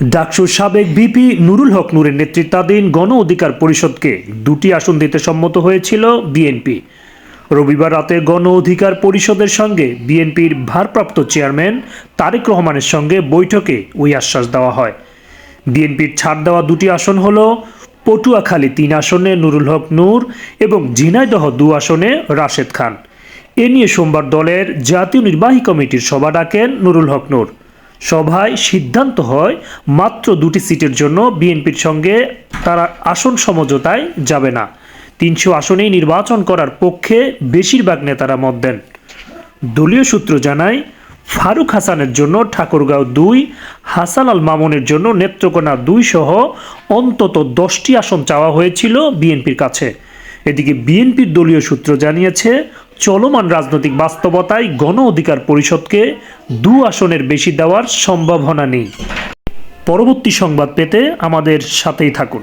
ডাকসুর সাবেক ভিপি নুরুল হক নূরের নেতৃত্বাধীন গণ অধিকার পরিষদকে দুটি আসন দিতে সম্মত হয়েছিল বিএনপি রবিবার রাতে গণ অধিকার পরিষদের সঙ্গে বিএনপির ভারপ্রাপ্ত চেয়ারম্যান তারেক রহমানের সঙ্গে বৈঠকে ওই আশ্বাস দেওয়া হয়। বিএনপির ছাড় দেওয়া দুটি আসন হল পটুয়াখালী তিন আসনে নুরুল হক নূর এবং ঝিনাইদহ দু আসনে রাশেদ খান। এ নিয়ে সোমবার দলের জাতীয় নির্বাহী কমিটির সভা ডাকেন নুরুল হক নূর। সভায় সিদ্ধান্ত হয়, মাত্র দুটি সিটের জন্য বিএনপির সঙ্গে তারা আসন সমঝোতায় যাবে না। তিনশো আসনেই নির্বাচন করার পক্ষে বেশিরভাগ নেতারা মত দেন। দলীয় সূত্র জানায়, ফারুক হাসানের জন্য ঠাকুরগাঁও দুই, হাসান আল মামুনের জন্য নেত্রকোনা দুই সহ অন্তত দশটি আসন চাওয়া হয়েছিল বিএনপির কাছে। এদিকে বিএনপির দলীয় সূত্র জানিয়েছে চলমান রাজনৈতিক বাস্তবতায় গণ অধিকার পরিষদকে দু আসনের বেশি দেওয়ার সম্ভাবনা নেই। পরবর্তী সংবাদ পেতে আমাদের সাথেই থাকুন।